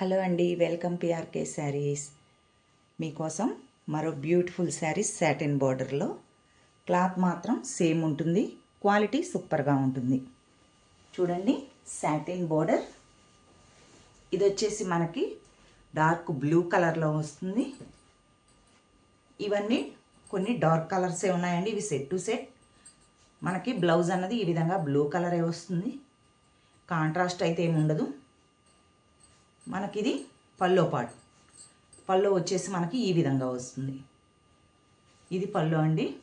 Hello అండి welcome PRK saris. మీకోసం మరో బ్యూటిఫుల్ శారీస్ సాటిన్ బార్డర్లో. క్లాత్ మాత్రం సేమ్ ఉంటుంది క్వాలిటీ సూపర్గా ఉంటుంది. చూడండి సాటిన్ బార్డర్. ఇది వచ్చేసి మనకి డార్క్ బ్లూ కలర్లో వస్తుంది. ఇవన్నీ కొన్ని డార్క్ కలర్సే ఉన్నాయండి ఇవి సెట్ టు సెట్. మనకి బ్లౌజ్ అన్నది ఈ విధంగా బ్లూ కలరే వస్తుంది. కాంట్రాస్ట్ అయితే ఏమి ఉండదు మనకిది పల్లో పాటు. పల్లో వచ్చేసి మనకి ఈ విధంగా వస్తుంది. ఇది పల్లో అండి.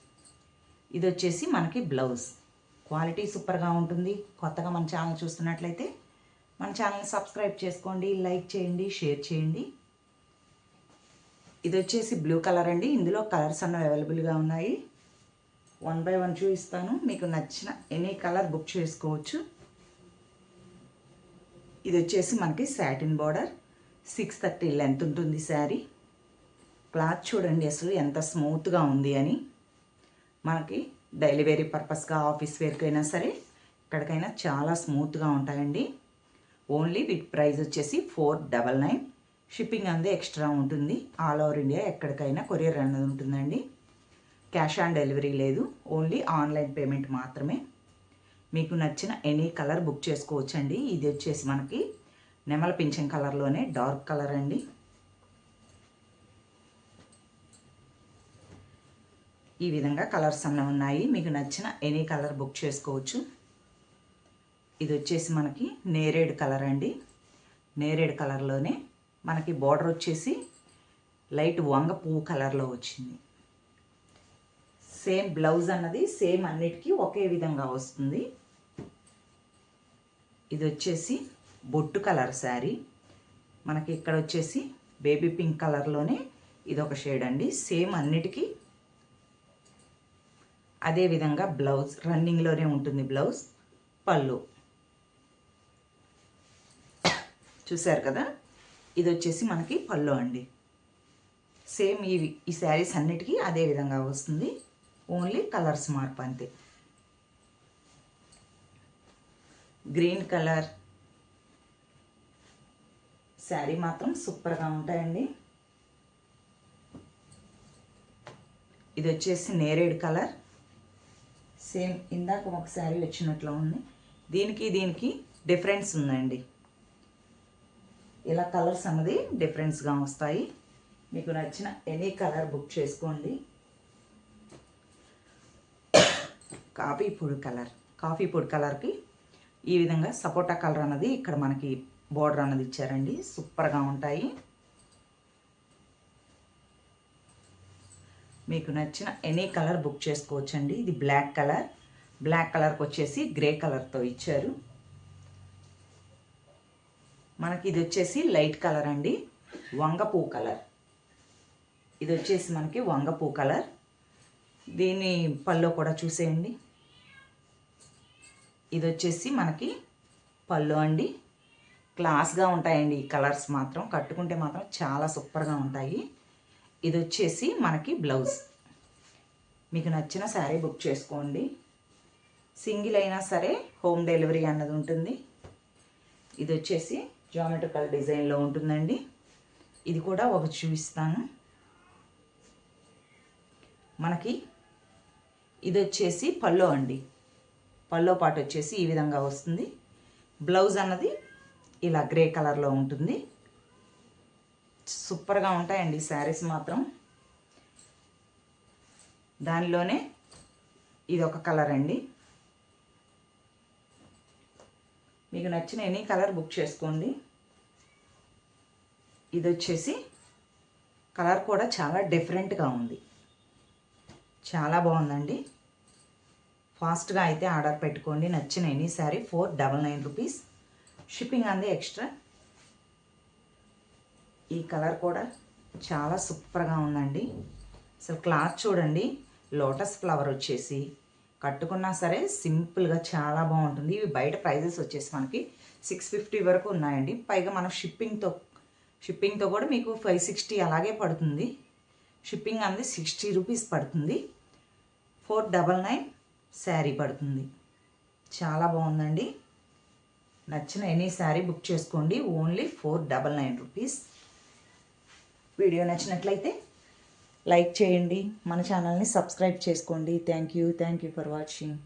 ఇది వచ్చేసి మనకి బ్లౌజ్. క్వాలిటీ సూపర్గా ఉంటుంది. కొత్తగా మన ఛానల్ చూస్తున్నట్లయితే మన ఛానల్ని సబ్స్క్రైబ్ చేసుకోండి లైక్ చేయండి షేర్ చేయండి. ఇది వచ్చేసి బ్లూ కలర్ అండి. ఇందులో కలర్స్ అన్నవి అవైలబుల్గా ఉన్నాయి. వన్ బై వన్ చూపిస్తాను. మీకు నచ్చిన ఎనీ కలర్ బుక్ చేసుకోవచ్చు. ఇది వచ్చేసి మనకి satin border six thirty length ఉంటుంది శారీ. క్లాత్ చూడండి అసలు ఎంత స్మూత్గా ఉంది అని. మనకి డైలీ పర్పస్గా ఆఫీస్ వేర్కైనా సరే ఎక్కడికైనా చాలా స్మూత్గా ఉంటాయండి. ఓన్లీ వీటి ప్రైస్ వచ్చేసి ఫోర్ డబల్ నైన్ షిప్పింగ్ అందే ఎక్స్ట్రా ఉంటుంది. ఆల్ ఓవర్ ఇండియా ఎక్కడికైనా కొరియర్ అన్నది ఉంటుందండి. క్యాష్ ఆన్ డెలివరీ లేదు. ఓన్లీ ఆన్లైన్ పేమెంట్ మాత్రమే. మీకు నచ్చిన ఎనీ కలర్ బుక్ చేసుకోవచ్చండి. ఇది వచ్చేసి మనకి నెమల పింఛన్ కలర్లోనే డార్క్ కలర్ అండి. ఈ విధంగా కలర్స్ అన్నీ ఉన్నాయి. మీకు నచ్చిన ఎనీ కలర్ బుక్ చేసుకోవచ్చు. ఇది వచ్చేసి మనకి నేరేడ్ కలర్ అండి. నేరేడ్ కలర్లోనే మనకి బార్డర్ వచ్చేసి లైట్ వంగ పువ్వు కలర్లో వచ్చింది. సేమ్ బ్లౌజ్ అన్నది సేమ్ అన్నిటికీ ఒకే విధంగా వస్తుంది. ఇది వచ్చేసి బొట్టు కలర్ శారీ. మనకి ఇక్కడ వచ్చేసి బేబీ పింక్ కలర్లోనే ఇది ఒక షేడ్ అండి. సేమ్ అన్నిటికీ అదే విధంగా బ్లౌజ్ రన్నింగ్లోనే ఉంటుంది బ్లౌజ్ పళ్ళు. చూశారు కదా? ఇది వచ్చేసి మనకి పళ్ళు అండి. సేమ్ ఇవి ఈ శారీస్ అన్నిటికీ అదే విధంగా వస్తుంది. ఓన్లీ కలర్స్ మార్పు అంతే. Green colour. శారీ మాత్రం సూపర్గా ఉంటాయండి. ఇది వచ్చేసి నేరేడ్ కలర్. సేమ్ ఇందాక ఒక శారీ వచ్చినట్లు ఉంది. దీనికి దీనికి డిఫరెన్స్ ఉందండి. ఇలా కలర్స్ అన్నది డిఫరెన్స్గా వస్తాయి. మీకు నచ్చిన ఎనీ కలర్ బుక్ చేసుకోండి. కాఫీ పొడి కలర్. కాఫీ పొడి కలర్కి ఈ విధంగా సపోటా కలర్ అన్నది ఇక్కడ మనకి బోర్డర్ అన్నది ఇచ్చారండి. సూపర్గా ఉంటాయి. మీకు నచ్చిన ఎనీ కలర్ బుక్ చేసుకోవచ్చండి. ఇది బ్లాక్ కలర్. బ్లాక్ కలర్కి వచ్చేసి గ్రే కలర్తో ఇచ్చారు. మనకి ఇది వచ్చేసి లైట్ కలర్ అండి. వంగపూ కలర్. ఇది వచ్చేసి మనకి వంగపూ కలర్. దీని పళ్ళు కూడా చూసేయండి. ఇది వచ్చేసి మనకి పళ్ళు అండి. క్లాస్గా ఉంటాయండి ఈ కలర్స్ మాత్రం. కట్టుకుంటే మాత్రం చాలా సూపర్గా ఉంటాయి. ఇది వచ్చేసి మనకి బ్లౌజ్. మీకు నచ్చిన శారీ బుక్ చేసుకోండి. సింగిల్ అయినా సరే హోమ్ డెలివరీ అన్నది ఉంటుంది. ఇది వచ్చేసి జామెట్రికల్ డిజైన్లో ఉంటుందండి. ఇది కూడా ఒక చూపిస్తాను. మనకి ఇది వచ్చేసి పల్లో అండి. పల్లో పాటు వచ్చేసి ఈ విధంగా వస్తుంది. బ్లౌజ్ అన్నది ఇలా గ్రే కలర్లో ఉంటుంది. సూపర్గా ఉంటాయండి శారీస్ మాత్రం. దానిలోనే ఇది ఒక కలర్ అండి. మీకు నచ్చిన ఎనీ కలర్ బుక్ చేసుకోండి. ఇది వచ్చేసి కలర్ కూడా చాలా డిఫరెంట్గా ఉంది. చాలా బాగుందండి. ఫాస్ట్గా అయితే ఆర్డర్ పెట్టుకోండి. నచ్చిన any sari four double nine rupees. Shipping అంది ఎక్స్ట్రా. ఈ కలర్ కూడా చాలా సూపర్గా ఉందండి. అసలు క్లాత్ చూడండి లోటస్ ఫ్లవర్ వచ్చేసి. కట్టుకున్నా సరే సింపుల్గా చాలా బాగుంటుంది. ఇవి బయట ప్రైజెస్ వచ్చేసి మనకి సిక్స్ ఫిఫ్టీ వరకు ఉన్నాయండి. పైగా మనం షిప్పింగ్తో షిప్పింగ్తో కూడా మీకు ఫైవ్ సిక్స్టీ అలాగే పడుతుంది. షిప్పింగ్ అనేది సిక్స్టీ రూపీస్ పడుతుంది. ఫోర్ డబల్ నైన్ శారీ పడుతుంది. చాలా బాగుందండి. నచ్చిన ఎనీ శారీ బుక్ చేసుకోండి. Only four double nine rupees. Video నచ్చినట్లయితే లైక్ చేయండి. మన ఛానల్ని సబ్స్క్రైబ్ చేసుకోండి. Thank you. Thank you for watching.